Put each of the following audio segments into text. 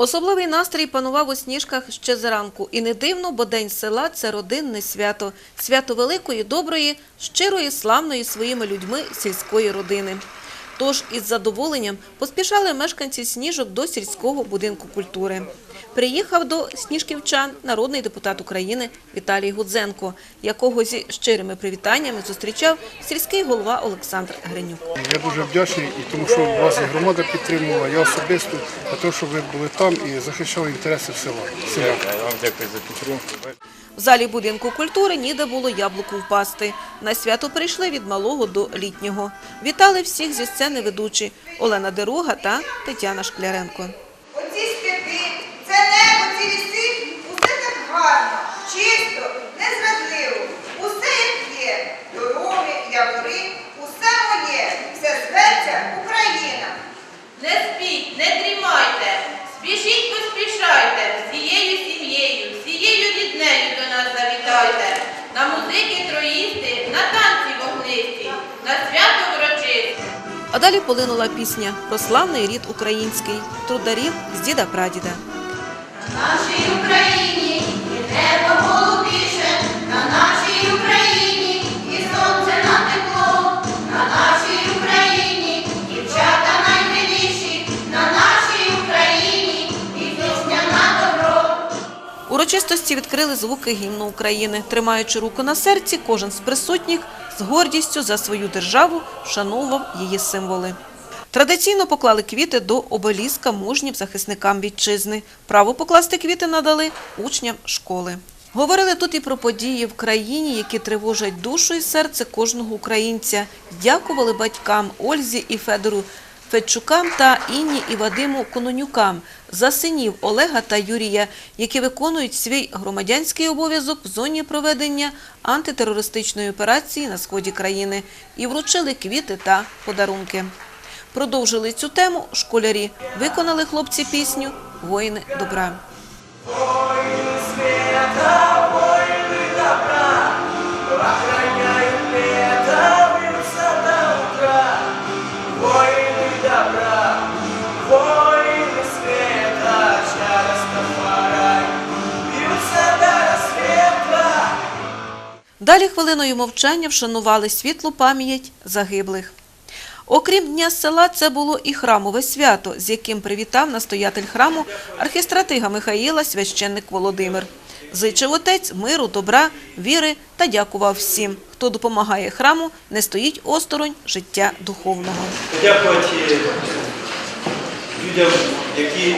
Особливий настрій панував у сніжках ще зранку. І не дивно, бо День села – це родинне свято. Свято великої, доброї, щирої, славної своїми людьми сільської родини. Тож із задоволенням поспішали мешканці сніжок до сільського будинку культури. Приїхав до сніжківчан народний депутат України Віталій Гудзенко, якого зі щирими привітаннями зустрічав сільський голова Олександр Гринюк. Я дуже вдячний, і тому що вас і громада підтримувала, я особисто за те, що ви були там і захищали інтереси села. Я вам дякую за підтримку. В залі будинку культури ніде було яблуку впасти. На свято прийшли від малого до літнього. Вітали всіх зі сцени ведучі Олена Дерога та Тетяна Шкляренко. Далі полинула пісня про славний рід український, трударів з діда-прадіда. нашій Україні і небо голубіше, на нашій Україні і сонце на тепло, на нашій Україні дівчата наймиліші, на нашій Україні і пісня на добро. Урочистості відкрили звуки гімну України. Тримаючи руку на серці, кожен з присутніх з гордістю за свою державу вшановував її символи. Традиційно поклали квіти до обеліска мужнім захисникам вітчизни. Право покласти квіти надали учням школи. Говорили тут і про події в країні, які тривожать душу і серце кожного українця. Дякували батькам Ользі і Федору Федчукам та Інні і Вадиму Кононюкам за синів Олега та Юрія, які виконують свій громадянський обов'язок в зоні проведення антитерористичної операції на сході країни і вручили квіти та подарунки. Продовжили цю тему школярі. Виконали хлопці пісню Воїни добра. Далі хвилиною мовчання вшанували світлу пам'ять загиблих. Окрім Дня села, це було і храмове свято, з яким привітав настоятель храму архістратига Михаїла священник Володимир. Зичив отець миру, добра, віри та дякував всім, хто допомагає храму, не стоїть осторонь життя духовного. подякувати людям, які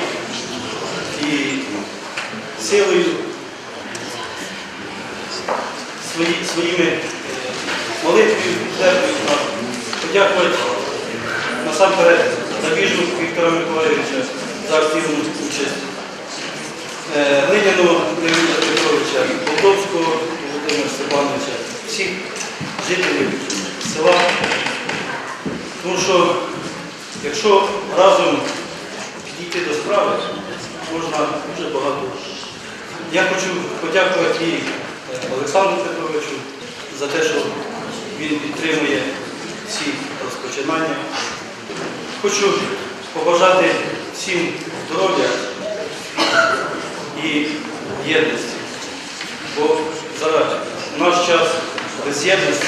і силою свої, своїми е, молитвою підтримують. Подякувати насамперед Забіжну Віктора Миколаївича за активну участь. Е, Глиняного Леоніда Петровича, Болдовського Володимира Степановича, всіх жителів села. Тому що якщо разом підійти до справи, можна дуже багато. Я хочу подякувати і Олександру Петровичу за те, що він підтримує всі розпочинання. Хочу побажати всім здоров'я і єдності. Бо зараз в наш час без єдності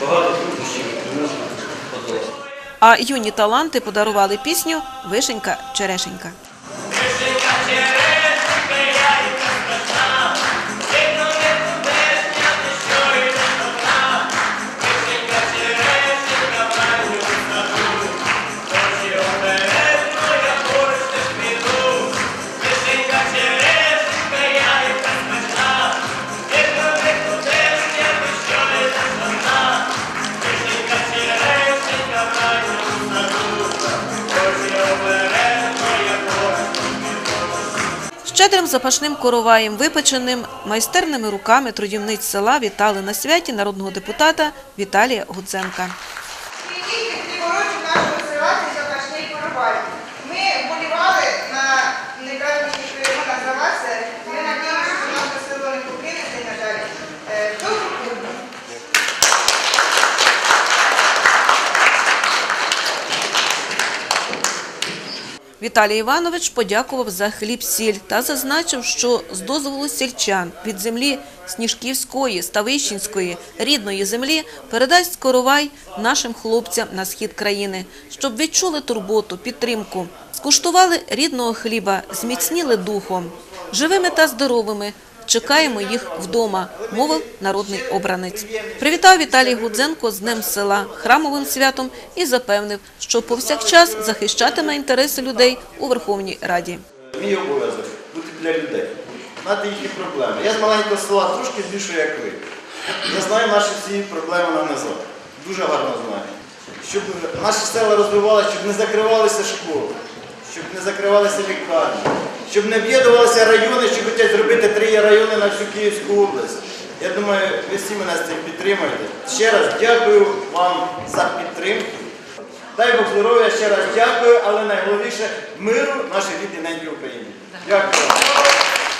багато труднощів не можна подолати. А юні таланти подарували пісню Вишенька Черешенька. Щедрим запашним короваєм, випеченим майстерними руками трудівниць села вітали на святі народного депутата Віталія Гудзенка. Прийдіть під приворожу нашого села цей запашний коровай. Ми вболівали на найкращих, що його називався. Ми надіємося, що наше село не покинеться, на жаль. Е, Добру клубу. Віталій Іванович подякував за хліб-сіль та зазначив, що з дозволу сільчан від землі Сніжківської, Ставищенської, рідної землі передасть коровай нашим хлопцям на схід країни, щоб відчули турботу, підтримку, скуштували рідного хліба, зміцніли духом. Живими та здоровими чекаємо їх вдома, мовив народний обранець. Привітав Віталій Гудзенко з Днем села, храмовим святом і запевнив, що повсякчас захищатиме інтереси людей у Верховній Раді. Мій обов'язок бути для людей, знати їхні проблеми. Я з маленького села трошки більше, як ви. Я знаю наші всі проблеми на низах. Дуже гарно знаю. Щоб наші села розвивалися, щоб не закривалися школи, щоб не закривалися лікарні, щоб не об'єднувалися райони, що хочуть зробити три райони на всю Київську область. Я думаю, ви всі мене з цим підтримаєте. Ще раз дякую вам за підтримку. Дай Бог здоров'я, ще раз дякую, але найголовніше миру нашій рідній ненькій Україні. Дякую.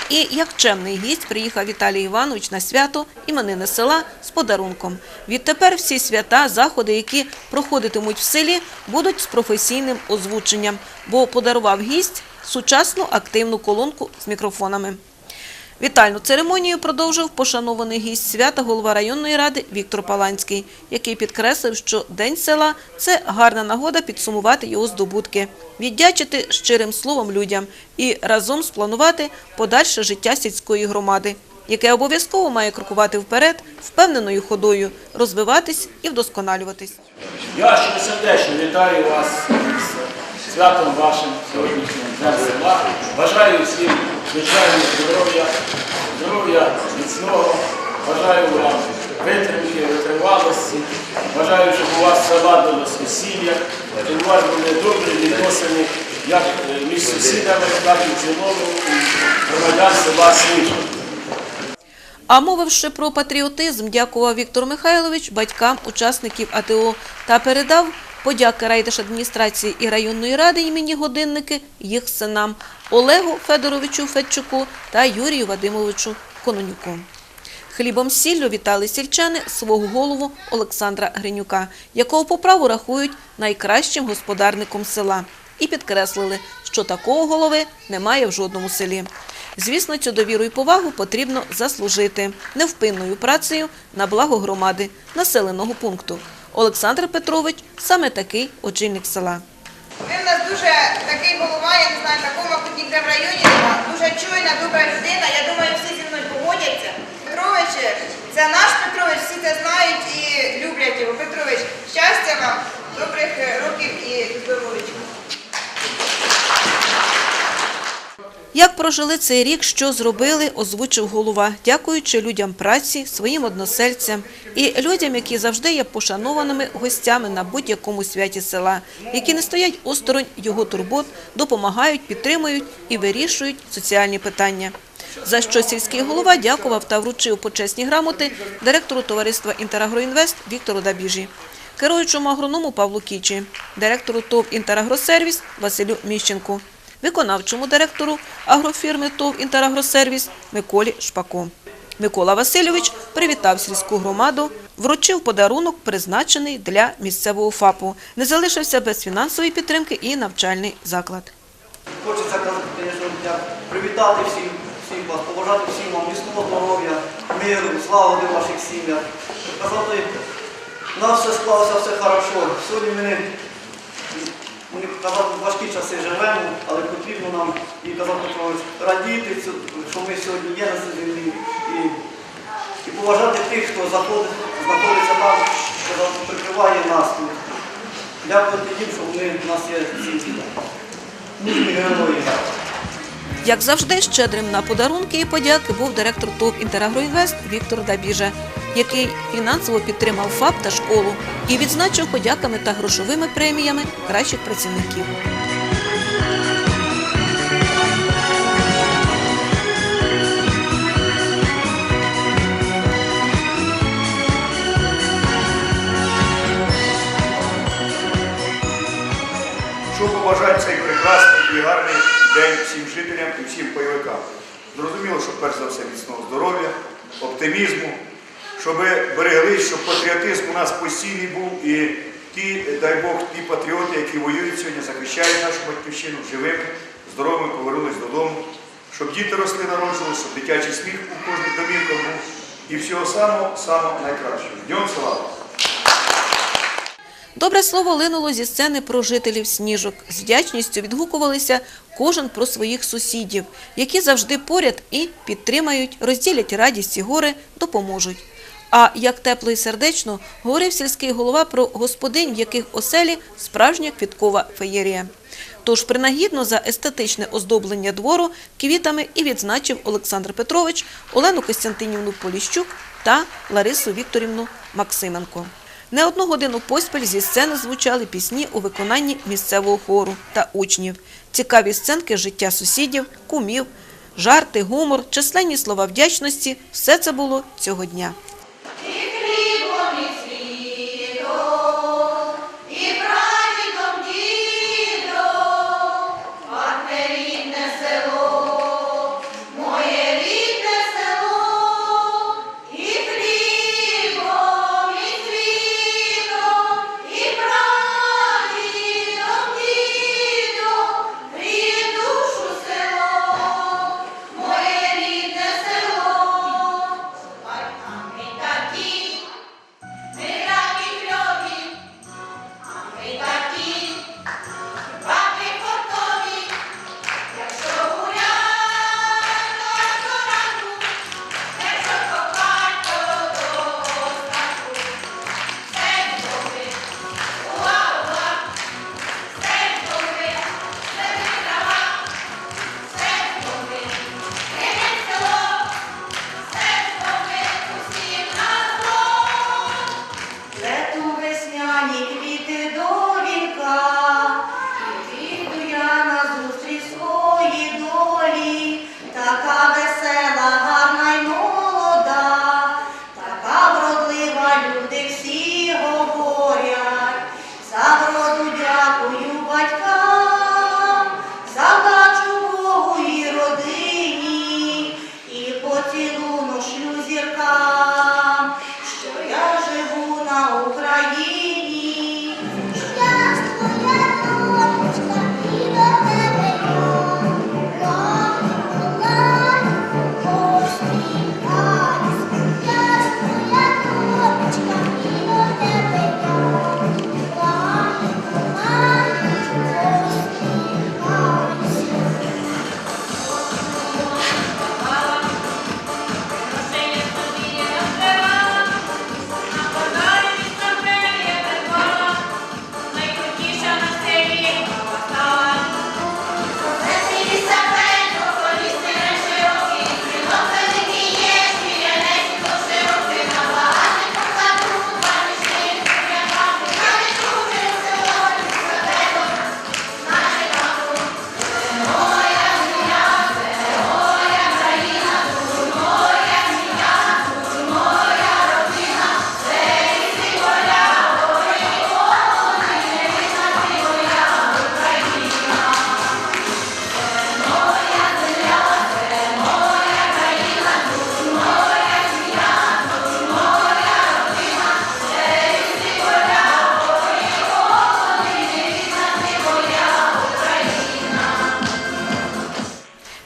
І як чемний гість приїхав Віталій Іванович на свято іменини села з подарунком. Відтепер всі свята, заходи, які проходитимуть в селі, будуть з професійним озвученням, бо подарував гість сучасну активну колонку з мікрофонами. Вітальну церемонію продовжив пошанований гість свята голова районної ради Віктор Паланський, який підкреслив, що День села – це гарна нагода підсумувати його здобутки, віддячити щирим словом людям і разом спланувати подальше життя сільської громади, яке обов'язково має крокувати вперед впевненою ходою, розвиватись і вдосконалюватись. Я щиросердечно вітаю вас святом вашим сьогоднішнім днем. Бажаю всім звичайного здоров'я, здоров'я міцного. Бажаю вам витримки, витривалості. Бажаю, щоб у вас все ладилось весілля, щоб у вас були добрі відносини як е, між сусідами, так і цілому громадян села Свічка. А мовивши про патріотизм, дякував Віктор Михайлович батькам учасників АТО та передав подяки райдержадміністрації і районної ради імені годинники їх синам Олегу Федоровичу Федчуку та Юрію Вадимовичу Кононюку. Хлібом сіллю вітали сільчани свого голову Олександра Гринюка, якого по праву рахують найкращим господарником села, і підкреслили, що такого голови немає в жодному селі. Звісно, цю довіру і повагу потрібно заслужити невпинною працею на благо громади, населеного пункту. Олександр Петрович саме такий очільник села. Ви в нас дуже такий голова, я не знаю, такого, мабуть, ніде в районі нема. Дуже чуйна, добра людина. Я думаю, всі зі мною погодяться. Петрович, це наш Петрович, всі це знають і люблять його. Петрович, щастя вам, добрих е, років і здоров'ячка. Як прожили цей рік, що зробили, озвучив голова, дякуючи людям праці, своїм односельцям і людям, які завжди є пошанованими гостями на будь-якому святі села, які не стоять осторонь його турбот, допомагають, підтримують і вирішують соціальні питання. За що сільський голова дякував та вручив почесні грамоти директору товариства «Інтерагроінвест» Віктору Дабіжі, керуючому агроному Павлу Кічі, директору ТОВ «Інтерагросервіс» Василю Міщенку, виконавчому директору агрофірми ТОВ «Інтерагросервіс» Миколі Шпако. Микола Васильович привітав сільську громаду, вручив подарунок, призначений для місцевого ФАПу. Не залишився без фінансової підтримки і навчальний заклад. Хочеться звісно, привітати всіх вас, побажати всім вам міцного здоров'я, миру, слави в ваших сім'ях. Казати, у нас все склалося, все хорошо. Сьогодні ми, не, ми казати, важкі часи живемо, але потрібно нам і Петрович, радіти, що ми сьогодні є на цій землі. І, і поважати тих, хто заходить, знаходиться там, що прикриває нас тут. Дякувати їм, що вони в нас є ці мужні герої. Як завжди, щедрим на подарунки і подяки був директор ТОВ «Інтерагроінвест» Віктор Дабіжа, який фінансово підтримав ФАП та школу і відзначив подяками та грошовими преміями кращих працівників. Зрозуміло, що перш за все міцного здоров'я, оптимізму, щоб береглись, щоб патріотизм у нас постійний був і ті, дай Бог, ті патріоти, які воюють сьогодні, захищають нашу батьківщину живими, здоровими, повернулись додому, щоб діти росли, народжувалися, щоб дитячий сміх у кожних домівках був. І всього самого, самого найкращого. Днем слава! Добре слово линуло зі сцени про жителів Сніжок. З вдячністю відгукувалися кожен про своїх сусідів, які завжди поряд і підтримають, розділять радість і горе, допоможуть. А як тепло і сердечно говорив сільський голова про господинь, в яких оселі справжня квіткова феєрія. Тож принагідно за естетичне оздоблення двору квітами і відзначив Олександр Петрович, Олену Костянтинівну Поліщук та Ларису Вікторівну Максименко. Не одну годину поспіль зі сцени звучали пісні у виконанні місцевого хору та учнів. Цікаві сценки життя сусідів, кумів, жарти, гумор, численні слова вдячності – все це було цього дня.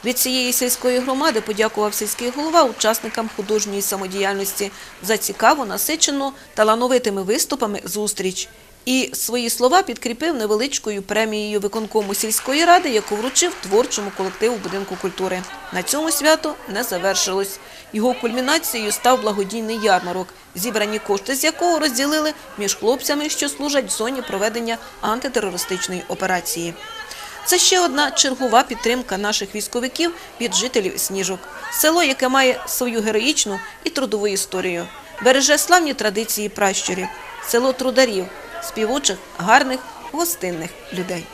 Від цієї сільської громади подякував сільський голова учасникам художньої самодіяльності за цікаву, насичену, талановитими виступами зустріч. І свої слова підкріпив невеличкою премією виконкому сільської ради, яку вручив творчому колективу будинку культури. На цьому свято не завершилось. Його кульмінацією став благодійний ярмарок, зібрані кошти з якого розділили між хлопцями, що служать в зоні проведення антитерористичної операції. Це ще одна чергова підтримка наших військовиків від жителів Сніжок. Село, яке має свою героїчну і трудову історію, береже славні традиції пращурів, село трударів, співучих, гарних, гостинних людей.